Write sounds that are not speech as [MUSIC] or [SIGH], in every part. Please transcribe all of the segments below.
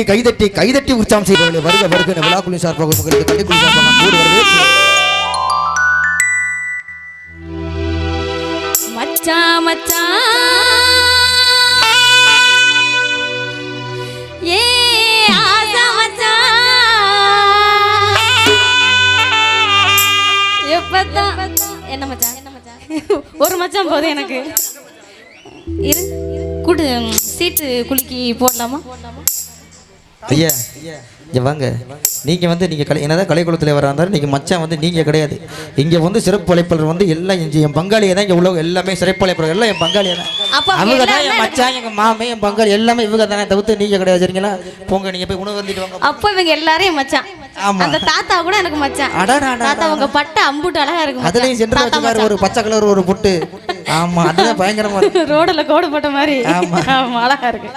கைதட்டி கைதட்டி கைதட்டி உற்சாகம் செய்பவர்களே வருக வருக என விழாக்குழு சார்பாக உங்களுக்கு கலைக்குழு ஏ ஆசை மச்சான் எப்பதான் என்ன ஒரு மச்சான் போதும் எனக்கு. இரு கூட்டு சீட்டு குலுக்கி போடலாமா? ஐயா இங்க வாங்க. நீங்க வந்து நீங்க கலை என்னதான் கலைக்குளத்தில் வரா இருந்தாலும் நீங்க மச்சான் வந்து நீங்க கிடையாது. இங்க வந்து சிறப்பு அழைப்பாளர் வந்து எல்லாம் என் பங்காளியை தான் இங்க உள்ள எல்லாமே சிறப்பு அழைப்பாளர் எல்லாம் என் பங்காளியை தான். அப்ப அவங்க தான் என் மச்சான் எங்க மாமே என் பங்காளி எல்லாமே இவங்க தானே தவிர்த்து நீங்க கிடையாது சரிங்களா? போங்க நீங்க போய் உணவு வந்துட்டு வாங்க. அப்போ இவங்க எல்லாரையும் மச்சான். அந்த தாத்தா கூட எனக்கு மச்சான். தாத்தா உங்க பட்டு அம்புட்டு அழகா இருக்கு. அதுலயும் சென்று வச்சுக்காரு ஒரு பச்சை கலர் ஒரு புட்டு. ஆமா அதுதான் பயங்கரமா. [LAUGHS] ரோடுல கோடு போட்ட மாதிரி. ஆமா அழகா இருக்கு.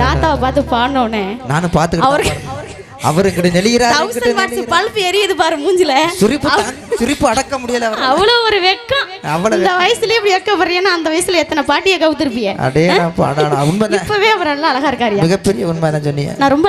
தாத்தாவை பார்த்து பாடினோடனே நானும் பார்த்துக்கிட்டு அவரு இங்கிட்ட நெளிகிறாரு பல்ப் எரியுது பாரு மூஞ்சில. சுரிப்பு சுரிப்பு அடக்க முடியல அவர் அவ்வளோ ஒரு வெக்கம். அவ்வளவு இந்த வயசுலயே இப்படி வெக்கப்படுறீங்கன்னா அந்த வயசுல எத்தனை பாட்டியை கவுத்திருப்பிய? அடே உண்மைதான். இப்பவே அவர் நல்லா அழகா இருக்காருயா? மிகப்பெரிய உண்மை தான் சொன்னீங்க நான் ரொம்ப